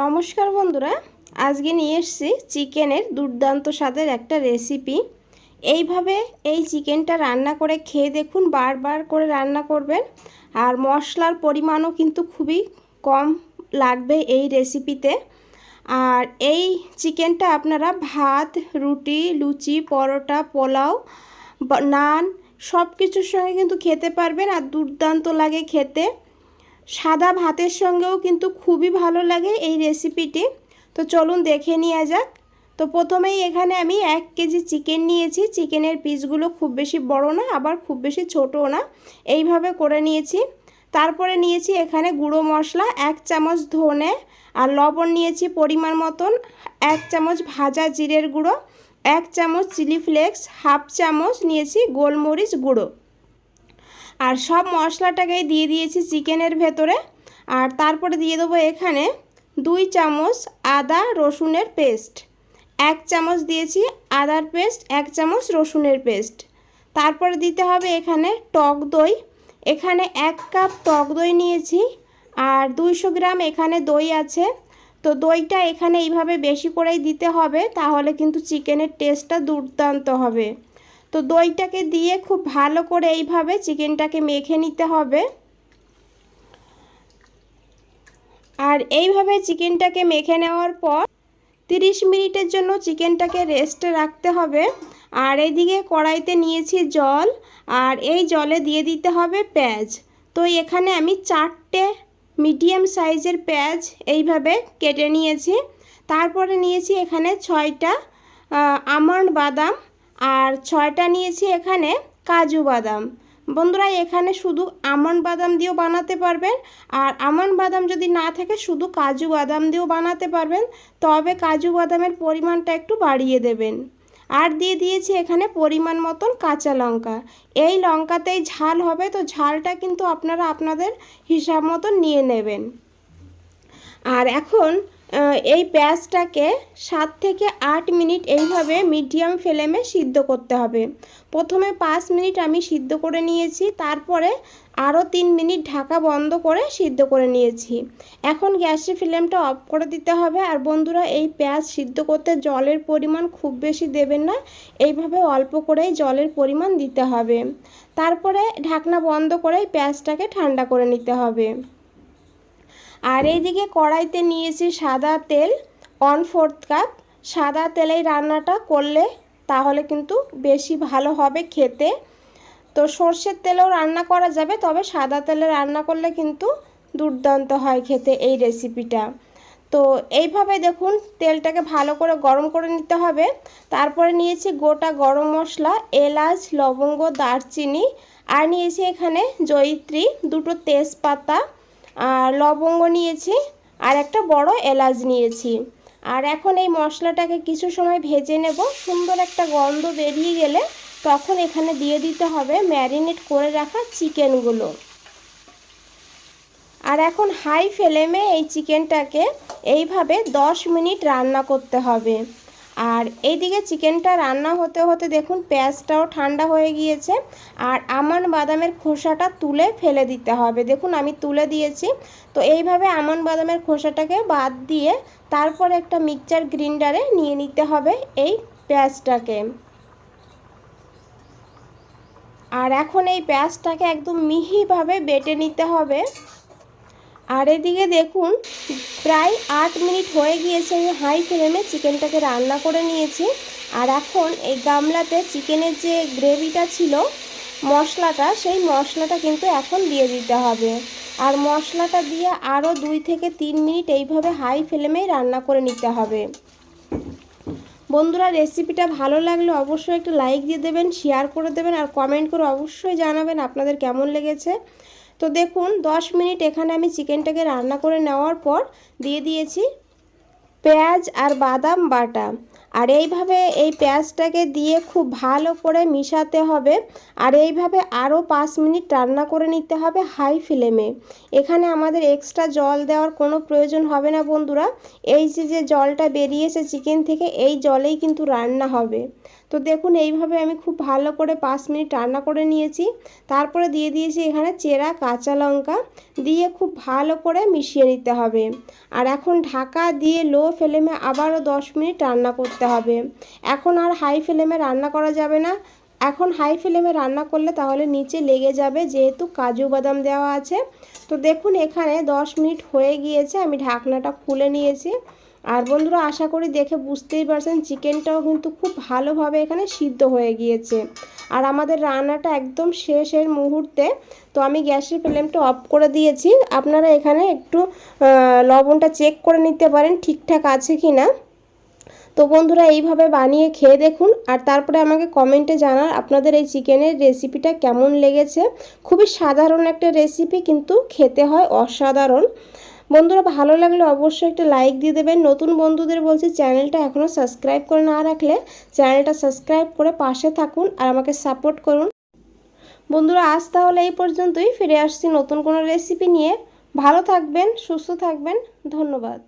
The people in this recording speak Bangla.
নমস্কার বন্ধুরা, আজকে নিয়ে এসেছি চিকেনের দুর্দান্ত স্বাদের একটা রেসিপি। এইভাবে এই চিকেনটা রান্না করে খেয়ে দেখুন, বারবার করে রান্না করবেন। আর মশলার পরিমাণও কিন্তু খুবই কম লাগবে এই রেসিপিতে। আর এই চিকেনটা আপনারা ভাত, রুটি, লুচি, পরোটা, পোলাও নান সব কিছুর সঙ্গে কিন্তু খেতে পারবেন। আর দুর্দান্ত লাগে খেতে। সাদা ভাতের সঙ্গেও কিন্তু খুবই ভালো লাগে এই রেসিপিটি তো চলুন দেখে নেওয়া যাক। তো প্রথমেই এখানে আমি এক কেজি চিকেন নিয়েছি। চিকেনের পিসগুলো খুব বেশি বড় না, আবার খুব বেশি ছোটও না। এইভাবে করে নিয়েছি। তারপরে নিয়েছি এখানে গুঁড়ো মশলা, এক চামচ ধনে আর লবণ নিয়েছি পরিমাণ মতন, এক চামচ ভাজা জিরের গুঁড়ো, এক চামচ চিলি ফ্লেক্স হাফ চামচ নিয়েছি গোলমরিচ গুঁড়ো। আর সব মশলাটাকেই দিয়ে দিয়েছি চিকেনের ভেতরে। আর তারপরে দিয়ে দেবো এখানে দুই চামচ আদা রসুনের পেস্ট। এক চামচ দিয়েছি আদার পেস্ট, এক চামচ রসুনের পেস্ট। তারপরে দিতে হবে এখানে টক দই। এখানে এক কাপ টক দই নিয়েছি আর দুইশো গ্রাম এখানে দই আছে। তো দইটা এখানে এইভাবে বেশি করেই দিতে হবে, তাহলে কিন্তু চিকেনের টেস্টটা দুর্দান্ত হবে। তো দইটাকে দিয়ে খুব ভালো করে এইভাবে চিকেনটাকে মেখে নিতে হবে। আর এইভাবে চিকেনটাকে মেখে নেওয়ার পর তিরিশ মিনিটের জন্য চিকেনটাকে রেস্টে রাখতে হবে। আর এইদিকে কড়াইতে নিয়েছি জল, আর এই জলে দিয়ে দিতে হবে পেঁয়াজ। তো এখানে আমি চারটে মিডিয়াম সাইজের পেঁয়াজ এইভাবে কেটে নিয়েছি। তারপরে নিয়েছি এখানে ছয়টা আমন্ড বাদাম। আর ছয়টা নিয়েছি এখানে কাজু বাদাম। বন্ধুরা, এখানে শুধু আমন্ড বাদাম দিয়েও বানাতে পারবেন আর আমন্ড বাদাম যদি না থাকে, শুধু কাজু বাদাম দিয়েও বানাতে পারবেন। তবে কাজু বাদামের পরিমাণটা একটু বাড়িয়ে দেবেন। আর দিয়ে দিয়েছি এখানে পরিমাণ মতন কাঁচা লঙ্কা। এই লঙ্কাতেই ঝাল হবে, তো ঝালটা কিন্তু আপনারা আপনাদের হিসাব মতন নিয়ে নেবেন। আর এখন এই পেঁয়াজটাকে সাত থেকে আট মিনিট এইভাবে মিডিয়াম ফ্লেমে সিদ্ধ করতে হবে। প্রথমে পাঁচ মিনিট আমি সিদ্ধ করে নিয়েছি, তারপরে আরও তিন মিনিট ঢাকা বন্ধ করে সিদ্ধ করে নিয়েছি। এখন গ্যাসের ফ্লেমটা অফ করে দিতে হবে, আর বন্ধুরা, এই পেঁয়াজ সিদ্ধ করতে জলের পরিমাণ খুব বেশি দেবেন না, এইভাবে অল্প করেই জলের পরিমাণ দিতে হবে। তারপরে ঢাকনা বন্ধ করে পেঁয়াজটাকে ঠান্ডা করে নিতে হবে। আর এইদিকে কড়াইতে নিয়েছি সাদা তেল ওয়ান ফোর্থ কাপ সাদা তেলেই রান্নাটা করলে তাহলে কিন্তু বেশি ভালো হবে খেতে। তো সর্ষের তেলেও রান্না করা যাবে, তবে সাদা তেলে রান্না করলে কিন্তু দুর্দান্ত হয় খেতে এই রেসিপিটা তো এইভাবে দেখুন, তেলটাকে ভালো করে গরম করে নিতে হবে। তারপরে নিয়েছি গোটা গরম মশলা, এলাচ, লবঙ্গ, দারচিনি। আর নিয়েছি এখানে জয়িত্রী, দুটো তেজপাতা আর লবঙ্গ নিয়েছি, আর একটা বড় এলাচ নিয়েছি। আর এখন এই মশলাটাকে কিছু সময় ভেজে নেব। সুন্দর একটা গন্ধ বেরিয়ে গেলে তখন এখানে দিয়ে দিতে হবে ম্যারিনেট করে রাখা চিকেনগুলো। আর এখন হাই ফ্লেমে এই চিকেনটাকে এইভাবে 10 মিনিট রান্না করতে হবে। আর এইদিকে চিকেনটা রান্না হতে হতে দেখুন পেঁয়াজটাও ঠান্ডা হয়ে গিয়েছে। আর আমন বাদামের খোসাটা তুলে ফেলে দিতে হবে। দেখুন আমি তুলে দিয়েছি। তো এইভাবে আমন বাদামের খোসাটাকে বাদ দিয়ে তারপর একটা মিক্সচার গ্রিন্ডারে নিয়ে নিতে হবে এই পেঁয়াজটাকে। আর এখন এই পেঁয়াজটাকে একদম মিহিভাবে বেটে নিতে হবে। আর এদিকে দেখুন, প্রায় আট মিনিট হয়ে গিয়েছে, আমি হাই ফ্লেমে চিকেনটাকে রান্না করে নিয়েছি। আর এখন এই গামলাতে চিকেনের যে গ্রেভিটা ছিল, মশলাটা, সেই মশলাটা কিন্তু এখন দিয়ে দিতে হবে। আর মশলাটা দিয়ে আরও দুই থেকে তিন মিনিট এইভাবে হাই ফ্লেমেই রান্না করে নিতে হবে। বন্ধুরা, রেসিপিটা ভালো লাগলে অবশ্যই একটা লাইক দিয়ে দেবেন, শেয়ার করে দেবেন, আর কমেন্ট করে অবশ্যই জানাবেন আপনাদের কেমন লেগেছে। তো দেখুন 10 মিনিট এখানে আমি চিকেনটাকে রান্না করে নেওয়ার পর দিয়ে দিয়েছি পেঁয়াজ আর বাদাম বাটা। আর এইভাবে এই পেঁয়াজটাকে দিয়ে খুব ভালো করে মিশাতে হবে। আর এইভাবে আরও পাঁচ মিনিট রান্না করে নিতে হবে হাই ফ্লেমে। এখানে আমাদের এক্সট্রা জল দেওয়ার কোনো প্রয়োজন হবে না বন্ধুরা। এই যে যে জলটা বেরিয়েছে চিকেন থেকে, এই জলেই কিন্তু রান্না হবে। তো দেখুন, এইভাবে আমি খুব ভালো করে পাঁচ মিনিট রান্না করে নিয়েছি। তারপরে দিয়ে দিয়েছি এখানে চেরা কাঁচা লঙ্কা। দিয়ে খুব ভালো করে মিশিয়ে নিতে হবে। আর এখন ঢাকা দিয়ে লো ফ্লেমে আবারও দশ মিনিট রান্না করতে হবে। এখন আর হাই ফ্লেমে রান্না করা যাবে না। এখন হাই ফ্লেমে রান্না করলে তাহলে নিচে লেগে যাবে যেহেতু কাজু বাদাম দেওয়া আছে। তো দেখুন এখানে দশ মিনিট হয়ে গিয়েছে, আমি ঢাকনাটা খুলে নিয়েছি। আর বন্ধুরা, আশা করি দেখে বুঝতেই পারছেন, চিকেনটাও কিন্তু খুব ভালোভাবে এখানে সিদ্ধ হয়ে গিয়েছে। আর আমাদের রান্নাটা একদম শেষের মুহূর্তে, তো আমি গ্যাসের ফ্লেমটা অফ করে দিয়েছি। আপনারা এখানে একটু লবণটা চেক করে নিতে পারেন, ঠিকঠাক আছে কি না তো বন্ধুরা, এইভাবে বানিয়ে খেয়ে দেখুন আর তারপরে আমাকে কমেন্টে জানান আপনাদের এই চিকেনের রেসিপিটা কেমন লেগেছে। খুবই সাধারণ একটা রেসিপি কিন্তু খেতে হয় অসাধারণ। বন্ধুরা, ভালো লাগলে অবশ্যই একটা লাইক দিয়ে দেবেন। নতুন বন্ধুদের বলছি, চ্যানেলটা এখনও সাবস্ক্রাইব করে না রাখলে চ্যানেলটা সাবস্ক্রাইব করে পাশে থাকুন আর আমাকে সাপোর্ট করুন। বন্ধুরা, আজ তাহলে এই পর্যন্তই। ফিরে আসছি নতুন কোনো রেসিপি নিয়ে। ভালো থাকবেন, সুস্থ থাকবেন। ধন্যবাদ।